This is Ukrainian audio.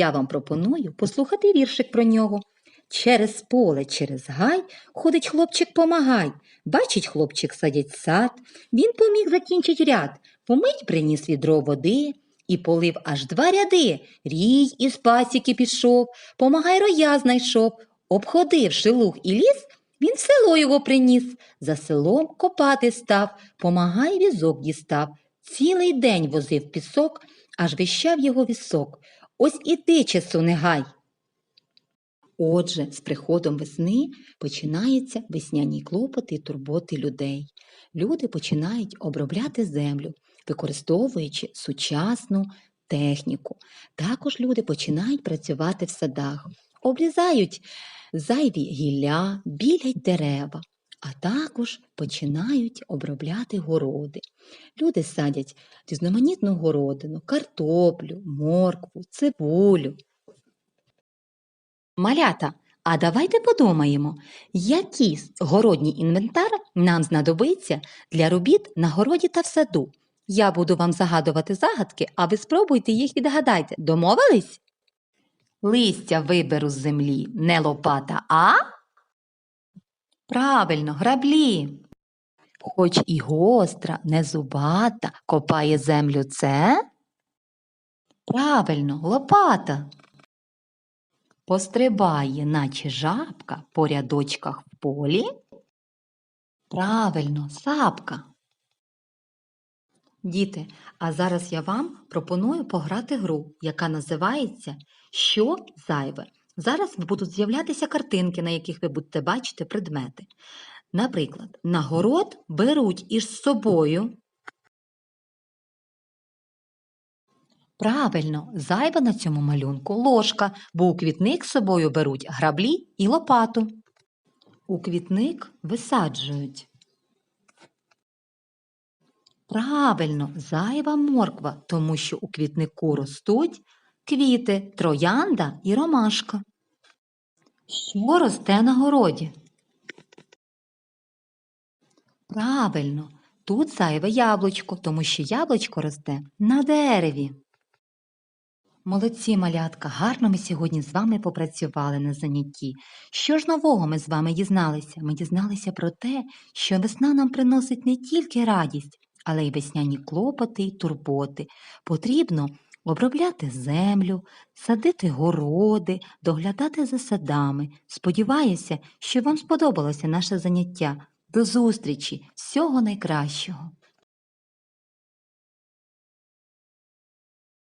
я вам пропоную послухати віршик про нього. Через поле, через гай ходить хлопчик помагай. Бачить хлопчик садять сад, він поміг закінчить ряд, помить приніс відро води і полив аж два ряди. Рій із пасіки пішов, помагай роя знайшов, обходивши луг і ліс, він в село його приніс, за селом копати став, помагай візок дістав. Цілий день возив пісок, аж вищав його вісок. Ось і ти часу не гай. Отже, з приходом весни починаються весняні клопоти і турботи людей. Люди починають обробляти землю, використовуючи сучасну техніку. Також люди починають працювати в садах, обрізають зайві гілля, білять дерева, а також починають обробляти городи. Люди садять різноманітну городину, картоплю, моркву, цибулю. Малята, а давайте подумаємо, який городній інвентар нам знадобиться для робіт на городі та в саду. Я буду вам загадувати загадки, а ви спробуйте їх відгадайте. Домовились? Листя виберу з землі не лопата, а правильно, граблі. Хоч і гостра, не зубата, копає землю це правильно, лопата. Пострибає, наче жабка по рядочках в полі. Правильно, сапка. Діти, а зараз я вам пропоную пограти гру, яка називається Що зайве. Зараз будуть з'являтися картинки, на яких ви будете бачити предмети. Наприклад, на город беруть із собою. Правильно, зайва на цьому малюнку ложка, бо у квітник з собою беруть граблі і лопату. У квітник висаджують. Правильно, зайва морква, тому що у квітнику ростуть квіти, троянда і ромашка. Що росте на городі? Правильно, тут зайве яблучко, тому що яблучко росте на дереві. Молодці, малятка, гарно ми сьогодні з вами попрацювали на занятті. Що ж нового ми з вами дізналися? Ми дізналися про те, що весна нам приносить не тільки радість, але й весняні клопоти й турботи. Потрібно обробляти землю, садити городи, доглядати за садами. Сподіваюся, що вам сподобалося наше заняття. До зустрічі! Всього найкращого!